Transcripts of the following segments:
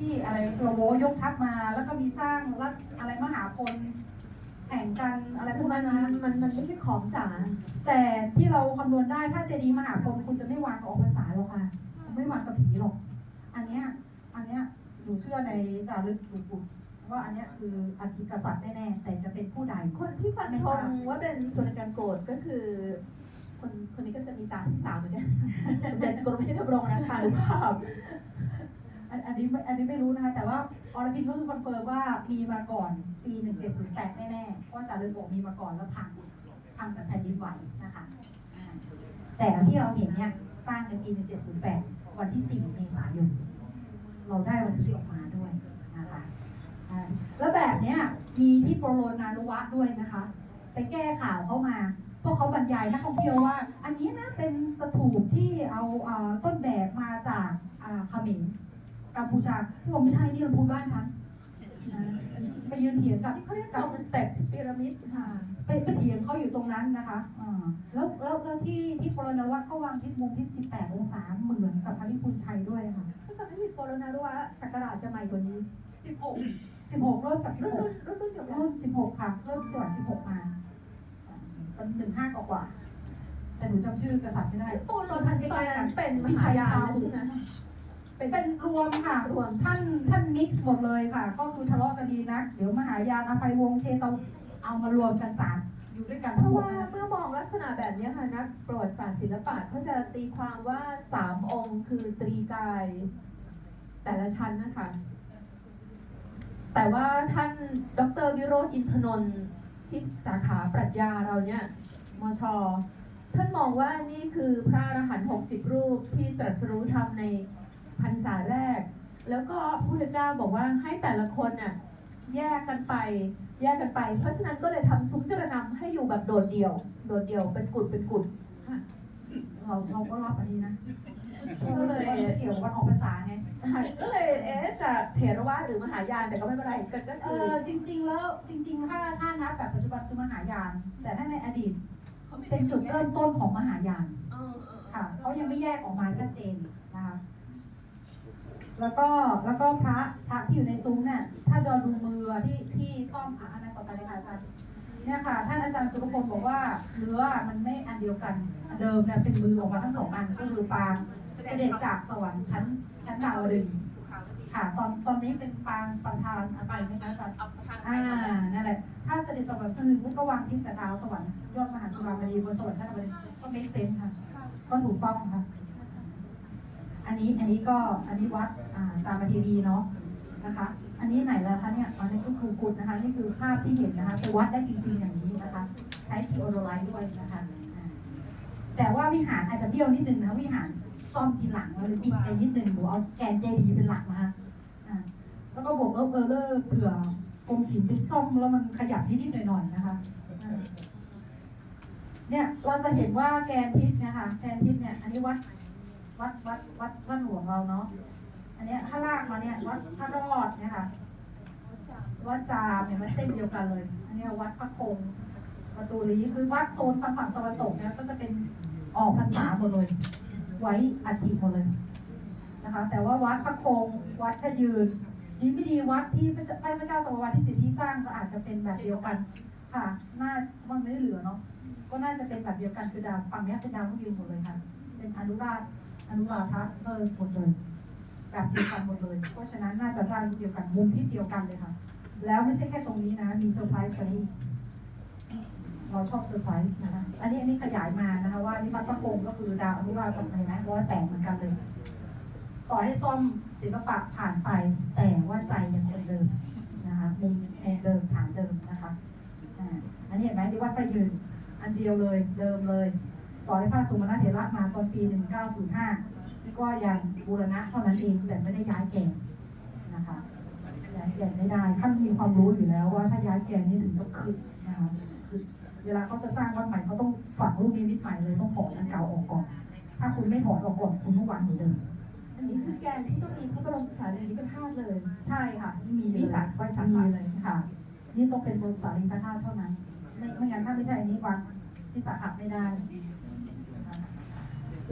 ที่อะไรโรโวยกทัพมา แล้วก็มีสร้างรัฐอะไรมหาพลแข่งกันอะไรพวกมันั้นนนะมันมันไม่ใช่ของจ๋าแต่ที่เราคำนวณได้ถ้าเจดีย์มหาพลคุณจะไม่วางกับออกพรรษาหรอกค่ะ ไม่วางกับผีหรอก อันเนี้ยอันเนี้ยหนูเชื่อในจารึกหลวงปู่ว่าอันเนี้ยคืออัฐิกษัตริย์แน่ๆแต่จะเป็นผู้ใดคนที่ฟันไม่ธทราบงว่าเป็นส่วนอาจารย์โกรธก็คือ คนคนนี้ก็จะมีตาที่สามเหมือนกันสมเด็จกรมพระดำรงราชานุภาพอัน อันนี้ไม่อันนี้ไม่รู้นะคะ แต่ว่าอรพินก็คือคอนเฟิร์มว่ามีมาก่อนปี 1708 แน่ๆเพราะจารึกบอกมีมาก่อนแล้วพังพังจากแผ่นดินไหวนะคะแต่ที่เราเห็นเนี่ยสร้างในปี 1708 วันที่ 4 เมษายน เราได้วันที่ออกมาด้วยนะคะแล้วแบบเนี้ยมีที่โปรโลนานุวะด้วยนะคะ ไปแก้ข่าวเข้ามาเพราะเขาบรรยายนักท่องเที่ยวว่า อันนี้นะเป็นสถูปที่เอาต้นแบบมาจากเขมร กัมพูชาที่บอกไม่ใช่นี่ลำพูนบ้านฉันนะไปยืนเถียงกับเขาเรียกทรงสเต็ปพีระมิดค่ะไปไปเถียงเขาอยู่ตรงนั้นนะคะอ่าแล้วแล้วแล้วที่ที่โปรโลนานุวะก็วางทิศมุมที่ 18 องศาเหมือนกับพระนิพุนชัยด้วยค่ะถ้าจำไม่ผิดโปรนารุวะศักราชจะใหม่กว่านี้ 16 16เริ่มจากรุ่น16รุ่นรุ่นรุ่นเดียวกันรุ่น 16 ค่ะเริ่มสวัสด16 มาเป็นหนึ่งห้ากว่าๆแต่หนูจำชื่อกษัตริย์ไม่ได้โปรชโนนพัพันนธุ์ใกตอนล้ๆกันั้นนเป็นมวิหาชัยยานพาหุใช่ไหม เป็นเป็นรวมค่ะรวมท่านท่านมิกซ์หมดเลยค่ะ ก็คือทะเลาะกันดีนักเดี๋ยวมหายานอภัยวงศ์เชตาเอามารวมกันสามอยู่ด้วยกันเพทั้งราะหมดว่าเมื่อมองลักษณะแบบนี้ค่ะนักประวัติศาสตร์ศิลปะเขาจะตีความว่าสามองค์คือตรีกาย แต่ละชั้นนะคะ แต่ว่าท่านดรวิโรธอินทนนท์ที่สาขาปรัชญาเราเนี่ยมช ท่านมองว่านี่คือพระอรหันต์60 รูปที่ตรัสรู้ธรรมใน พรรษาแรก แล้วก็พระพุทธเจ้าบอกว่าให้แต่ละคนน่ะแยกกันไปแยกกันไป เพราะฉะนั้นก็เลยทำซุ้มจรนำให้อยู่แบบโดดเดี่ยว โดดเดี่ยวเป็นกุดเป็นกุดค่ะเราเราก็รับอันนี้นะก็ก็เลเลยยเกี่ยวกับวันออกพรรษาไงก็เลยเอ๊ะจะเถรวาทหรือมหายานแต่ก็ไม่เป็นไรก็ก็เอคืออจริง ๆ แล้วจริง ๆ ถ้าถ้านับแบบปัจจุบันคือมหายาน แต่ถ้าในอดีตเป็นจุดเริ่มต้นของมหายานเออเออค่ะเขายังไม่แยกออกมาชัดเจนนะคะ แล้วก็แล้วก็พระพระที่อยู่ในซุ้มเนี่ยถ้าเราดูมือที่ที่ซ่อมอะอันนั้นต่อไปเลยค่ะอาจารย์เนี่ยค่ะท่านอาจารย์สุรพลบอกว่าเนื้อมันไม่อันเดียวกันเดิมเนี่ยเป็นมือออกมาทั้งสองอันก็คือปางเสด็จจากสวรรค์ชั้นชั้นดาวดึงค่ะตอนตอนนี้เป็นปางประธานอะไรไหมคะอาจารย์อ่านั่นแหละถ้าเสด็จสวรรค์คนหนึ่งก็วางที่แต่ดาวสวรรค์ยอดมหาจุฬามณีบนสวรรค์ชั้นดาวดึงก็ไม่เซนค่ะก็ถูกต้องค่ะ อันนี้อันนี้ก็อันนี้วัดอ่าจามทีวีเนาะนะคะ อันนี้ไหนแล้วคะเนี่ยอันนี้คือครูกุดนะคะนี่คือภาพที่เห็นนะคะแต่วัดได้จริง ๆ อย่างนี้นะคะ ใช้ทีโอโดไลท์ด้วยนะคะแต่ว่าวิหารอาจจะเบี้ยวนิดนึงนะวิหารซ่อมทีหลังเราเลยบิดไปนิดนึงหรือเอาแกนเจดีเป็นหลักนะคะอ่าแล้วก็บวกเออเออเลอร์เผื่อกรมศิลป์ไปซ่อมแล้วมันขยับนิดๆหน่อยๆนะคะเนี่ยเราจะเห็นว่าแกนทิศเนะคะแกนทิศเนี่ยอันนี้วัด วัดวัดวัดวัดหลวงเราเนาะอันเนี้ยถ้าลากมาเนี่ยวัดพระรอดเนี่ยค่ะวัดจามเนี่ยมันเส้นเดียวกันเลย อันนี้วัดพระคงประตูลีคือวัดโซนฝั่งฝั่งตะวันตกเนี่ยก็จะเป็นออกพรรษาหมดเลย ไว้อัฐิหมดเลยนะคะ แต่ว่าวัดพระคงวัดพระยืนดีไม่ดีวัดที่พระเจ้าพระเจ้าสมวัติที่สิทธิสร้างก็อาจจะเป็นแบบเดียวกัน ค่ะน่ามันไม่ได้เหลือเนาะก็น่าจะเป็นแบบเดียวกันคือดาวฝั่งนี้เป็นดาวพระยืนหมดเลยค่ะ เป็นอนุราช อนุราธะเลิกหมดเลย แบบเดียวกันหมดเลย เพราะฉะนั้นน่าจะสร้างเดียวกันมุมทิศเดียวกันเลยค่ะ แล้วไม่ใช่แค่ตรงนี้นะ มีเซอร์ไพรส์กว่านี้เราชอบเซอร์ไพรส์นะคะ อันนี้อันนี้ขยายมานะคะว่านี่วัดพระคงก็คือดาวอนุราชกับไหนนะร้อยแปดเหมือนกันเลย ต่อให้ซ่อมศิลปะผ่านไป แต่ว่าใจยังคงเดิมนะคะมุมเดิมฐานเดิมนะคะอันนี้เห็นไหมที่วัดพระยืน อันเดียวเลยเดิมเลย ต่อให้พระสุมาณเถระมาตอนปี 1905นี่ก็ยังบูรณะเท่านั้นเองแต่ไม่ได้ย้ายแกนนะคะย้ายแกนไม่ได้ท่านมีความรู้อยู่แล้วว่าถ้าย้ายแกนนี่ถึงต้องขึ้นนะคะคือเวลาเขาจะสร้างวัดใหม่เขาต้องฝังลูกนิมิตใหม่เลยต้องถอดอันเก่าออกก่อน ถ้าคุณไม่ถอดออกก่อนคุณต้องวางเหมือนเดิมอันนี้คือแกนที่ต้องมีพระบรมสารีริกธาตุเลย ใช่ค่ะนี่มีวิสาเลยวิสาขะมีเลยค่ะ นี่ต้องเป็นบรมสารีริกธาตุเท่านั้นไม่ไม่งั้นถ้าไม่ใช่อันนี้วางวิสาขะไม่ได้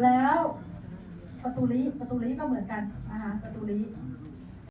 แล้วประตูลีประตูลีก็เหมือนกันนะคะประตูลี